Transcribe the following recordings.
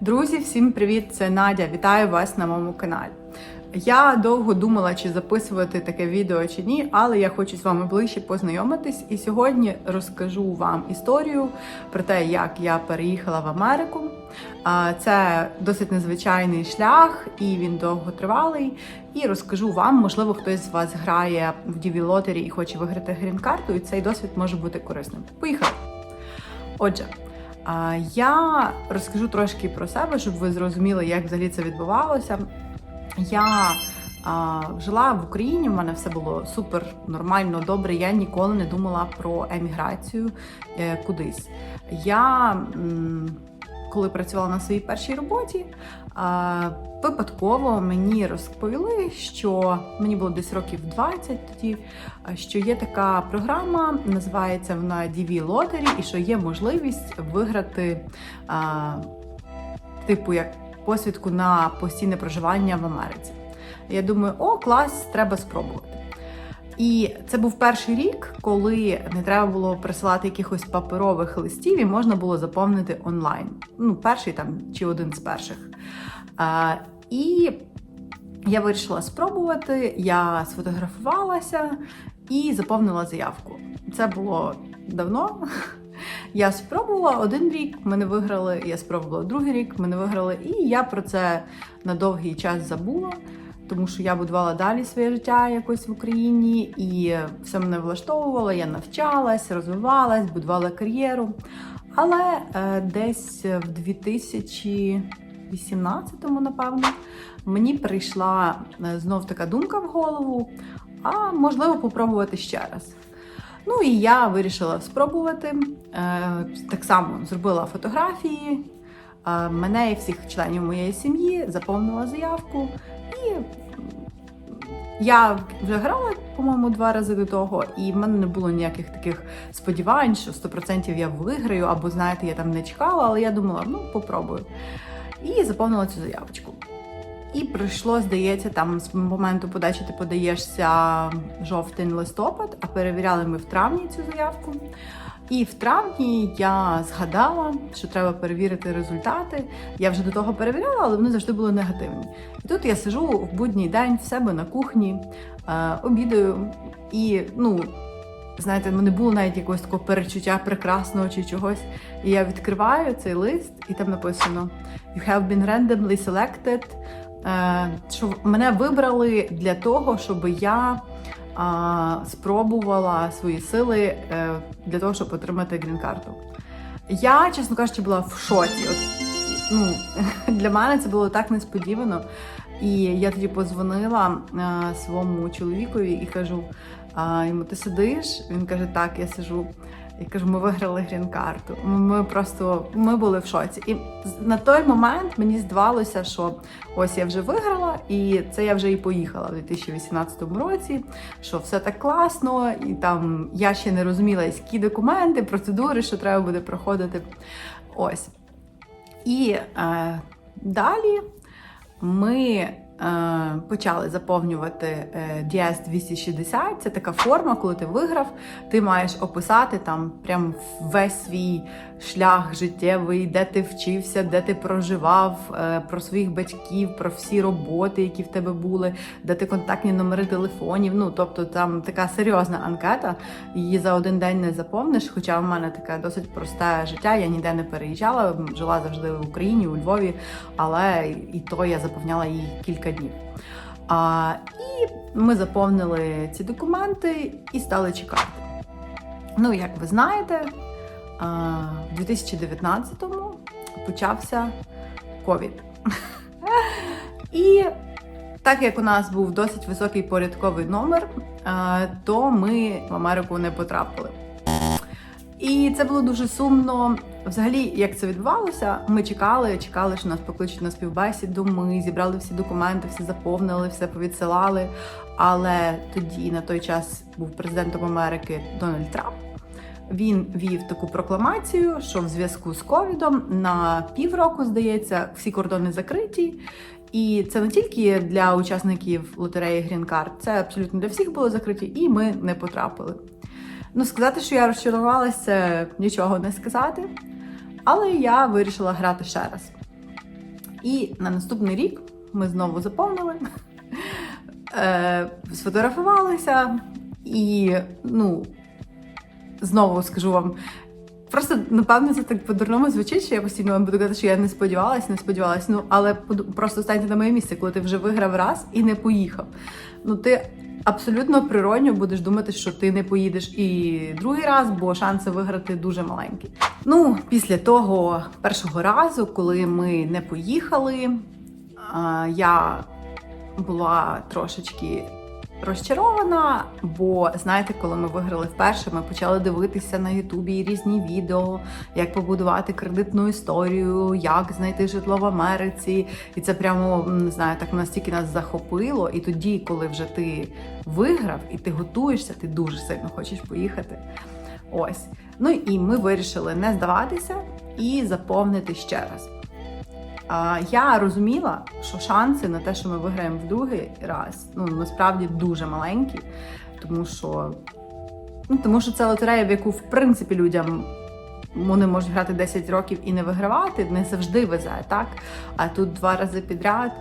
Друзі, всім привіт! Це Надя. Вітаю вас на моєму каналі. Я довго думала, чи записувати таке відео чи ні, але я хочу з вами ближче познайомитись. І сьогодні розкажу вам історію про те, як я переїхала в Америку. Це досить незвичайний шлях, і він довготривалий. І розкажу вам, можливо, хтось з вас грає в DV лотері і хоче виграти грін-карту, і цей досвід може бути корисним. Поїхали! Отже. Я розкажу трошки про себе, щоб ви зрозуміли, як взагалі це відбувалося. Я жила в Україні, в мене все було супер нормально, добре. Я ніколи не думала про еміграцію е, кудись. Я, коли працювала на своїй першій роботі, випадково мені розповіли, що мені було десь років 20 тоді, що є така програма, називається вона DV Lottery, і що є можливість виграти, типу, як посвідку на постійне проживання в Америці. Я думаю, о, клас, треба спробувати. І це був перший рік, коли не треба було присилати якихось паперових листів і можна було заповнити онлайн. Ну, перший там чи один з перших. А, і я вирішила спробувати, я сфотографувалася і заповнила заявку. Це було давно. Я спробувала один рік, ми не виграли. Я спробувала другий рік, ми не виграли. І я про це на довгий час забула, тому що я будувала далі своє життя якось в Україні, і все мене влаштовувало. Я навчалась, розвивалась, будувала кар'єру. Але е, десь в 2018-му, напевно, мені прийшла е, знов така думка в голову. А можливо, попробувати ще раз. Ну і я вирішила спробувати. Е, Так само зробила фотографії, е, мене і всіх членів моєї сім'ї, заповнила заявку. І я вже грала, по-моєму, два рази до того, і в мене не було ніяких таких сподівань, що 100% я виграю, або знаєте, я там не чекала, але я думала, ну попробую. І заповнила цю заявочку. І пройшло, здається, там з моменту подачі ти подаєшся жовтень-листопад, а перевіряли ми в травні цю заявку. І в травні я згадала, що треба перевірити результати. Я вже до того перевіряла, але вони завжди були негативні. І тут я сижу в будній день в себе на кухні, е, обідаю, і ну. Знаєте, не було навіть якогось такого перечуття прекрасного чи чогось. І я відкриваю цей лист, і там написано: You have been randomly selected Е, що мене вибрали для того, щоб я спробувала свої сили е, для того, щоб отримати грін-карту. Я, чесно кажучи, була в шоці. От, ну, Для мене це було так несподівано. І я тоді позвонила а, своєму чоловікові і кажу: а, йому ти сидиш? Він каже, так, я сижу. Я кажу, ми виграли грін-карту. Ми просто ми були в шоці. І на той момент мені здавалося, що ось я вже виграла, і це я вже і поїхала в 2018 році. Що все так класно, і там я ще не розуміла, які документи, процедури, що треба буде проходити. Ось. І е, далі ми. Е, почали заповнювати е, DS 260. Це така форма, коли ти виграв, ти маєш описати там прям весь свій шлях життєвий, де ти вчився, де ти проживав, е, про своїх батьків, про всі роботи, які в тебе були, де ти контактні номери телефонів. Ну тобто там така серйозна анкета. Її за один день не заповниш. Хоча в мене таке досить просте життя. Я ніде не переїжджала, жила завжди в Україні, у Львові, але і то я заповняла її кілька днів. А, І ми заповнили ці документи і стали чекати. Ну, як ви знаєте, в 2019-му почався ковід. І так як у нас був досить високий порядковий номер, то ми в Америку не потрапили. І це було дуже сумно. Взагалі, як це відбувалося, ми чекали, чекали, що нас покличуть на співбесіду. Ми зібрали всі документи, все заповнили, все повідсилали. Але тоді на той час був президентом Америки Дональд Трамп. Він вів таку прокламацію, що в зв'язку з ковідом на півроку, здається, всі кордони закриті. І це не тільки для учасників лотереї Card, це абсолютно для всіх було закриті, і ми не потрапили. Ну, сказати, що я розчарувалася, нічого не сказати. Але я вирішила грати ще раз. І на наступний рік ми знову заповнили, е, сфотографувалися, і ну, знову скажу вам. Просто напевно це так по-дурному звучить, що я постійно вам буду казати, що я не сподівалась, не сподівалась. Ну але просто станьте на моє місце, коли ти вже виграв раз і не поїхав. Ну ти абсолютно природньо будеш думати, що ти не поїдеш і другий раз, бо шанси виграти дуже маленькі. Ну, після того першого разу, коли ми не поїхали, я була трошечки розчарована, бо знаєте, коли ми виграли вперше, ми почали дивитися на Ютубі різні відео, як побудувати кредитну історію, як знайти житло в Америці. І це прямо не знаю, так настільки нас захопило. І тоді, коли вже ти виграв і ти готуєшся, ти дуже сильно хочеш поїхати. Ось. Ну і ми вирішили не здаватися і заповнити ще раз. Я розуміла, що шанси на те, що ми виграємо в другий раз, ну насправді дуже маленькі, тому що, ну, тому що це лотерея, в яку в принципі людям вони можуть грати 10 років і не вигравати, не завжди везе, так? А тут два рази підряд.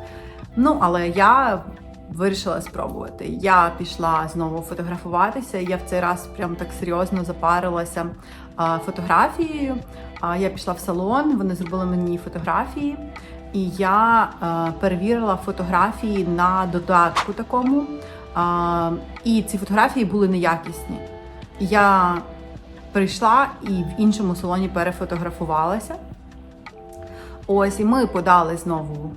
Ну, але я вирішила спробувати. Я пішла знову фотографуватися. Я в цей раз прям так серйозно запарилася фотографією. Я пішла в салон, вони зробили мені фотографії, і я перевірила фотографії на додатку такому. І ці фотографії були неякісні. Я прийшла і в іншому салоні перефотографувалася. Ось, і ми подали знову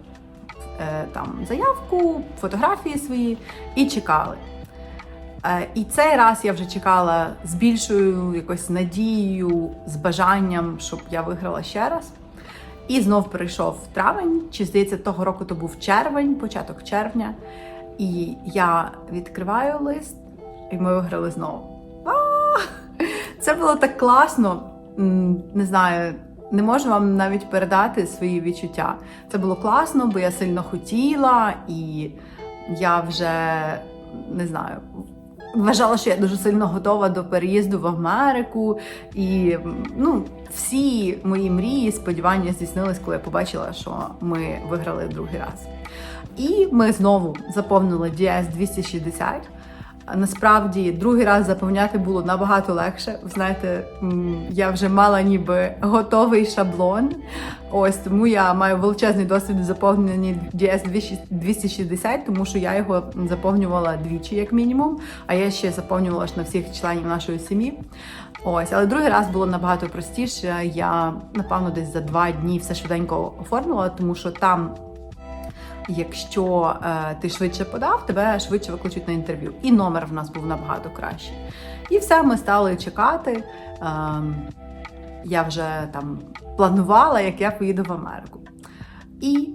там заявку, фотографії свої і чекали. Е, і цей раз я вже чекала з більшою якось надією, з бажанням, щоб я виграла ще раз. І знов прийшов травень, чи здається, того року то був червень, початок червня. І я відкриваю лист, і ми виграли знову. Це було так класно. Не знаю, не можу вам навіть передати свої відчуття. Це було класно, бо я сильно хотіла, і я вже не знаю. Вважала, що я дуже сильно готова до переїзду в Америку, і ну, всі мої мрії, сподівання здійснились, коли я побачила, що ми виграли другий раз. І ми знову заповнили DS 260. Насправді, другий раз заповняти було набагато легше. Ви знаєте, я вже мала ніби готовий шаблон. Ось тому я маю величезний досвід у заповненні DS 260, тому що я його заповнювала двічі, як мінімум. А я ще заповнювала ж на всіх членів нашої сім'ї. Ось, але другий раз було набагато простіше. Я напевно десь за два дні все швиденько оформила, тому що там якщо е, ти швидше подав, тебе швидше викличуть на інтерв'ю. І номер в нас був набагато кращий. І все, ми стали чекати. Е, я вже там планувала, як я поїду в Америку. І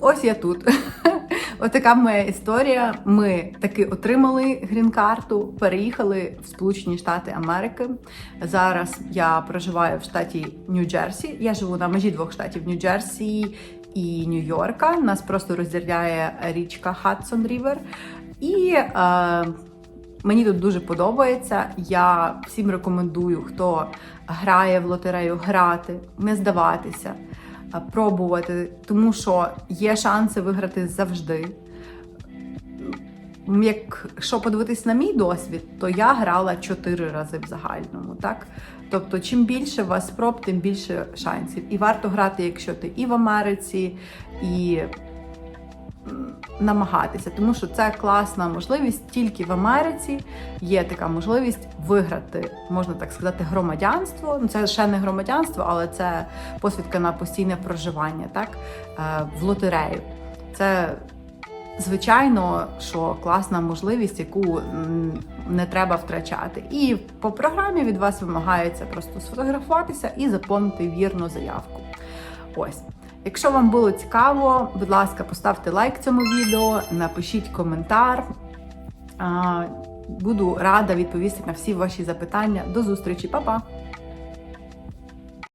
ось я тут. Отака моя історія. Ми таки отримали грін-карту, переїхали в Сполучені Штати Америки. Зараз я проживаю в штаті Нью-Джерсі. Я живу на межі двох штатів Нью-Джерсі і Нью-Йорка. Нас просто розділяє річка Хадсон Рівер. І е, мені тут дуже подобається. Я всім рекомендую, хто грає в лотерею, грати, не здаватися, е, пробувати, тому що є шанси виграти завжди. Якщо подивитись на мій досвід, то я грала чотири рази в загальному, так? Тобто, чим більше у вас спроб, тим більше шансів. І варто грати, якщо ти і в Америці, і намагатися, тому що це класна можливість. Тільки в Америці є така можливість виграти, можна так сказати, громадянство. Ну це ще не громадянство, але це посвідка на постійне проживання, так е, в лотерею. Це Звичайно, що класна можливість, яку не треба втрачати. І по програмі від вас вимагається просто сфотографуватися і заповнити вірну заявку. Ось. Якщо вам було цікаво, будь ласка, поставте лайк цьому відео, напишіть коментар. Буду рада відповісти на всі ваші запитання. До зустрічі, Па-па!